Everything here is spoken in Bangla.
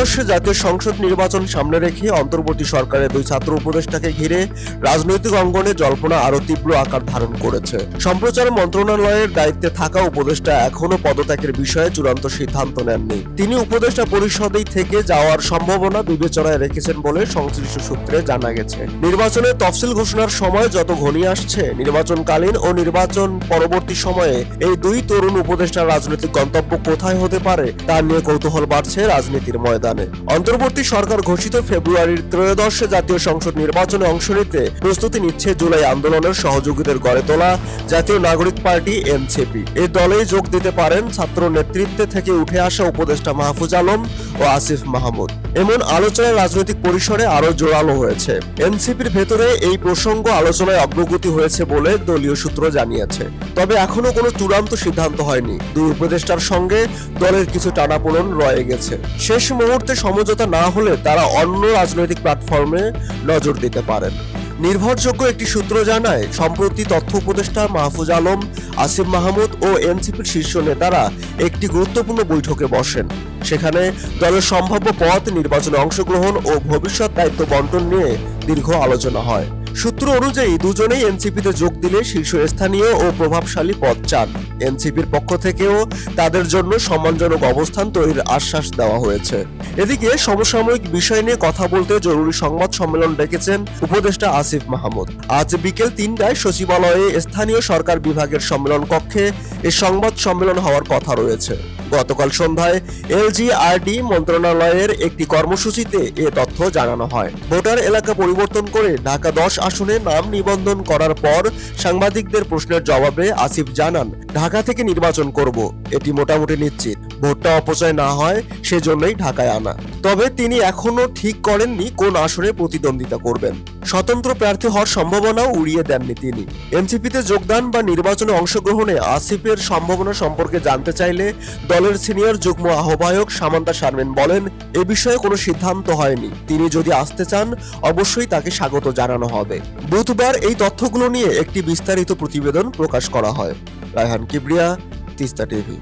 ত্রয়োদশ জাতীয় সংসদ নির্বাচন সামনে রেখে অন্তর্বর্তী সরকারের দুই ছাত্র উপদেষ্টাকে ঘিরে রাজনৈতিক অঙ্গনে জল্পনা আরও তীব্র আকার ধারণ করেছে। সম্প্রচার মন্ত্রণালয়ের দায়িত্বে থাকা উপদেষ্টা এখনও পদত্যাগের বিষয়ে চূড়ান্ত সিদ্ধান্ত নেননি। তিনি উপদেষ্টা পরিষদেই থেকে যাওয়ার সম্ভাবনা বিবেচনায় রেখেছেন বলে সংশ্লিষ্ট সূত্রে জানা গেছে। নির্বাচনের তফসিল ঘোষণার সময় যত ঘনিয়ে আসছে, নির্বাচনকালীন ও নির্বাচন পরবর্তী সময়ে এই দুই তরুণ উপদেষ্টার রাজনৈতিক গন্তব্য কোথায় হতে পারে, তা নিয়ে কৌতূহল বাড়ছে রাজনীতির ময়দানে। অন্তর্বর্তী সরকার ঘোষিত ফেব্রুয়ারির ত্রয়োদশ জাতীয় সংসদ নির্বাচনে অংশ নিতে প্রস্তুতি নিচ্ছে জুলাই আন্দোলনের সহযোগীদের গড়ে তোলা জাতীয় নাগরিক পার্টি এনসিপি। এই দলে যোগ দিতে পারেন ছাত্র নেতৃত্বে থেকে উঠে আসা উপদেষ্টা মাহফুজ আলম ও আসিফ মাহমুদ। এমন আলোচনা রাজনৈতিক পরিসরে আরও জোরালো হয়েছে। এনসিপির ভেতরে এই প্রসঙ্গ আলোচনায় অগ্রগতি হয়েছে বলে দলীয় সূত্র জানিয়েছে। তবে এখনও কোনো চূড়ান্ত সিদ্ধান্ত হয়নি। দুই উপদেষ্টার সঙ্গে দলের কিছু টানাপোড়ন রয়ে গেছে। শেষ মুহূর্তে সমঝোতা না হলে তারা অন্য রাজনৈতিক প্ল্যাটফর্মে নজর দিতে পারেন। নির্ভরযোগ্য একটি সূত্র জানায়, সম্প্রতি তথ্য উপদেষ্টা মাহফুজ আলম, আসিফ মাহমুদ ও এনসিপির শীর্ষ নেতারা একটি গুরুত্বপূর্ণ বৈঠকে বসেন। সেখানে দলের সম্ভাব্য পথ নির্বাচনে অংশগ্রহণ ও ভবিষ্যৎ দায়িত্ব বন্টন নিয়ে দীর্ঘ আলোচনা হয়। সূত্র অনুযায়ী দুজনেই এনসিপিতে যোগ দিলে শীর্ষস্থানীয় ও প্রভাবশালী পদ চান। এনসিপির পক্ষ থেকেও তাদের জন্য সম্মানজনক অবস্থান তৈরির আশ্বাস দেওয়া হয়েছে। এদিকে সমসাময়িক বিষয় নিয়ে কথা বলতে জরুরি সংবাদ সম্মেলন ডেকেছেন উপদেষ্টা আসিফ মাহমুদ। আজ বিকেল তিনটায় সচিবালয়ে স্থানীয় সরকার বিভাগের সম্মেলন কক্ষে এ সংবাদ সম্মেলন হওয়ার কথা রয়েছে। গতকাল সন্ধ্যায় এলজিআরডি মন্ত্রণালয়ের একটি কর্মসূচিতে এ তথ্য জানানো হয়। ভোটার এলাকা পরিবর্তন করে ঢাকা দশ আসনে নাম নিবন্ধন করার পর সাংবাদিকদের প্রশ্নের জবাবে আসিফ জানান, ঢাকা থেকে নির্বাচন করব। এটি মোটামুটি নিশ্চিত। ভোটটা অপচয় না হয়, সেজন্যই ঢাকায় আনা। তবে তিনি এখনও ঠিক করেননি কোন আসনে প্রতিদ্বন্দ্বিতা করবেন। স্বতন্ত্র প্রার্থী হওয়ার সম্ভাবনাও উড়িয়ে দেননি তিনি। এনসিপিতে যোগদান বা নির্বাচনে অংশগ্রহণে আসিফের সম্ভাবনা সম্পর্কে জানতে চাইলে দলের সিনিয়র যুগ্ম আহ্বায়ক সামান্তা শারমিন বলেন, এ বিষয়ে কোনো সিদ্ধান্ত হয়নি। তিনি যদি আসতে চান, অবশ্যই তাকে স্বাগত জানানো হবে। বুধবার এই তথ্যগুলো নিয়ে একটি বিস্তারিত প্রতিবেদন প্রকাশ করা হয়। রায়হান কিবরিয়া, তিস্তা টিভি।